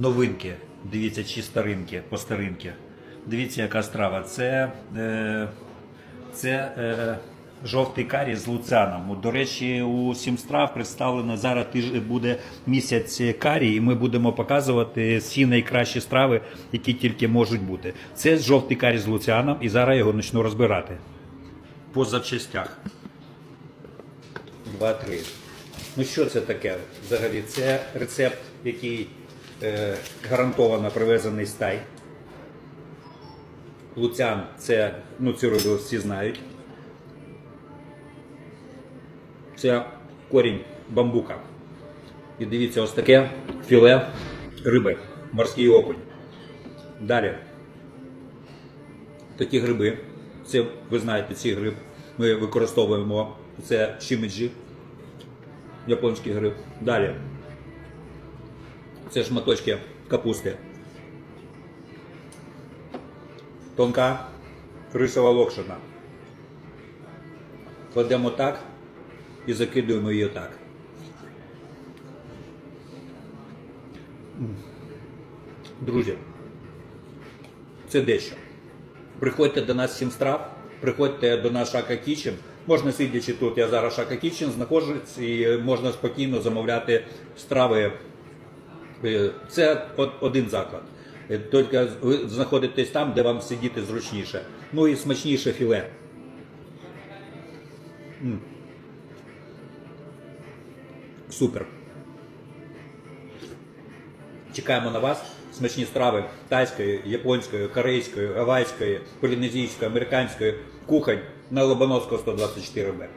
Новинки. Дивіться, чи старинки, по старинки. Дивіться, яка страва. Це, е, це е, жовтий карі з луцяном. До речі, у сім страв представлено зараз буде місяць карі, і ми будемо показувати всі найкращі страви, які тільки можуть бути. Це жовтий карі з луцяном, і зараз його почну розбирати. По запчастях. Два-три. Ну що це таке? Взагалі, це рецепт, який гарантовано привезений з Тай. Луцян це, ну цю рибу всі знають. Це корінь бамбука. І дивіться, ось таке філе риби, морський окунь. Далі. Такі гриби. Це, ви знаєте, ці гриб ми використовуємо. Це шимеджі, японський гриб. Далі. Це шматочки капусти. Тонка рисова локшина. Кладемо так і закидуємо її так. Друзі, це дещо. Приходьте до нас сім страв, приходьте до нас Шака Кічен. Можна сидячи тут, я зараз Шака Кічен знаходжусь і можна спокійно замовляти страви. Е, Це один заклад. Е, Тільки ви знаходитесь там, де вам сидіти зручніше. Ну і смачніше філе. Супер. Чекаємо на вас. Смачні страви тайської, японської, корейської, гавайської, полінезійської, американської кухонь на Лобановського 124 Б.